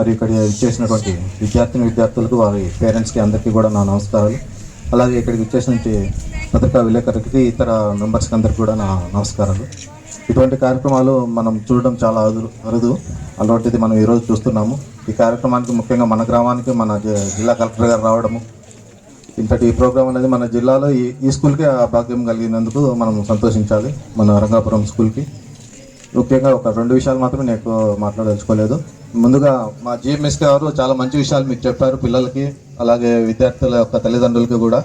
మరి ఇక్కడ ఇచ్చేసినటువంటి విద్యార్థిని విద్యార్థులకు వారి పేరెంట్స్కి అందరికీ కూడా నా నమస్కారాలు. అలాగే ఇక్కడికి ఇచ్చేసినటువంటి పత్రికా విలేకరులకి ఇతర మెంబర్స్కి అందరికీ కూడా నా నమస్కారాలు. ఇటువంటి కార్యక్రమాలు మనం చూడడం చాలా అరుదు అరుదు అలాంటిది మనం ఈరోజు చూస్తున్నాము. ఈ కార్యక్రమానికి ముఖ్యంగా మన గ్రామానికి మన జిల్లా కలెక్టర్ గారు రావడము. ఇంతటి ఈ ప్రోగ్రాం అనేది మన జిల్లాలో ఈ ఈ స్కూల్కే ఆ భాగ్యం కలిగినందుకు మనం సంతోషించాలి మన రంగాపురం స్కూల్కి. ముఖ్యంగా ఒక రెండు విషయాలు మాత్రమే నేను ఎక్కువ మాట్లాడదలుచుకోలేదు. ముందుగా మా జిఎంఎస్ గారు చాలా మంచి విషయాలు మీకు చెప్పారు పిల్లలకి అలాగే విద్యార్థుల యొక్క తల్లిదండ్రులకి కూడా.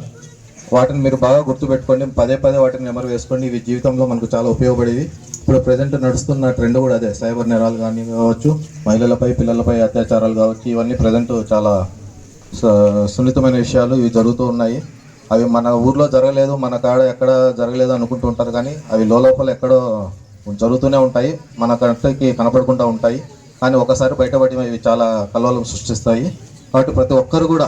వాటిని మీరు బాగా గుర్తుపెట్టుకోండి. పదే పదే వాటిని నెమరు వేసుకోండి. ఇవి జీవితంలో మనకు చాలా ఉపయోగపడేవి. ఇప్పుడు ప్రజెంట్ నడుస్తున్న ట్రెండ్ కూడా అదే. సైబర్ నేరాలు కానీ కావచ్చు మహిళలపై పిల్లలపై అత్యాచారాలు కావచ్చు ఇవన్నీ ప్రజెంట్ చాలా స- సున్నితమైన విషయాలు. ఇవి జరుగుతూ ఉన్నాయి. అవి మన ఊర్లో జరగలేదు మన కాడ ఎక్కడ జరగలేదు అనుకుంటూ ఉంటారు కానీ అవి లోపల ఎక్కడో జరుగుతూనే ఉంటాయి. మన కంటికి కనపడకుండా ఉంటాయి. కానీ ఒకసారి బయటపడి ఇవి చాలా కలవలం సృష్టిస్తాయి. కాబట్టి ప్రతి ఒక్కరు కూడా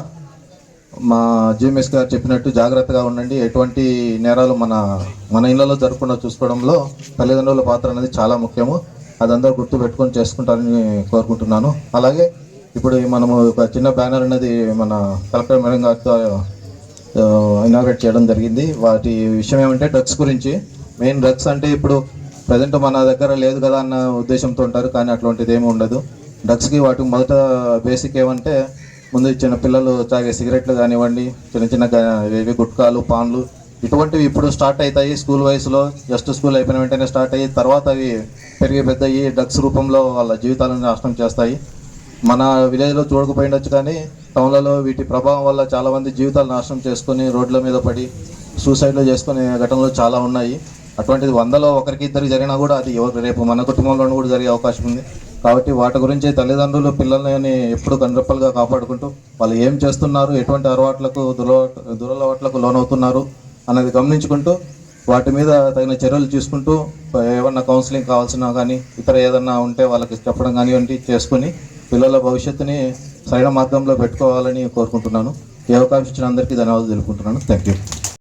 మా జిఎంఎస్ గారు చెప్పినట్టు జాగ్రత్తగా ఉండండి. ఎటువంటి నేరాలు మన మన ఇళ్ళలో జరగకుండా చూసుకోవడంలో తల్లిదండ్రుల పాత్ర అనేది చాలా ముఖ్యము. అదందరూ గుర్తు పెట్టుకొని చేసుకుంటారని కోరుకుంటున్నాను. అలాగే ఇప్పుడు మనము ఒక చిన్న బ్యానర్ అనేది మన కలెక్టర్ మేడం గారితో ఇనాగ్రేట్ చేయడం జరిగింది. వాటి విషయం ఏమంటే డ్రగ్స్ గురించి. మెయిన్ డ్రగ్స్ అంటే ఇప్పుడు ప్రజెంట్ మన దగ్గర లేదు కదా అన్న ఉద్దేశంతో ఉంటారు కానీ అటువంటిది ఏమి ఉండదు. డ్రగ్స్కి వాటికి మొదట బేసిక్ ఏమంటే ముందు చిన్న పిల్లలు తాగే సిగరెట్లు కానివ్వండి చిన్న చిన్న ఇవి గుట్కాలు పాన్లు ఇటువంటివి ఇప్పుడు స్టార్ట్ అవుతాయి స్కూల్ వయసులో. జస్ట్ స్కూల్ అయిపోయిన వెంటనే స్టార్ట్ అయ్యి తర్వాత అవి పెరిగి పెద్ద అయ్యి డ్రగ్స్ రూపంలో వాళ్ళ జీవితాలను నాశనం చేస్తాయి. మన విలేజ్లో చూడకపోయిండొచ్చు కానీ టౌన్లలో వీటి ప్రభావం వల్ల చాలామంది జీవితాలు నాశనం చేసుకొని రోడ్ల మీద పడి సూసైడ్లు చేసుకునే ఘటనలు చాలా ఉన్నాయి. అటువంటిది వందలో ఒకరికి ఇద్దరికి జరిగినా కూడా అది ఎవరు రేపు మన కుటుంబంలో కూడా జరిగే అవకాశం ఉంది. కాబట్టి వాటి గురించి తల్లిదండ్రులు పిల్లల్ని ఎప్పుడు కనురెప్పలుగా కాపాడుకుంటూ వాళ్ళు ఏం చేస్తున్నారు ఎటువంటి అలవాట్లకు దురవ దురలవాట్లకు లోనవుతున్నారు అన్నది గమనించుకుంటూ వాటి మీద తగిన చర్యలు తీసుకుంటూ ఏమన్నా కౌన్సిలింగ్ కావాల్సిన కానీ ఇతర ఏదన్నా ఉంటే వాళ్ళకి చెప్పడం కానివ్వండి చేసుకుని పిల్లల భవిష్యత్తుని సరైన మార్గంలో పెట్టుకోవాలని కోరుకుంటున్నాను. ఈ అవకాశం ఇచ్చిన అందరికీ ధన్యవాదాలు తెలుపుకుంటున్నాను. Thank you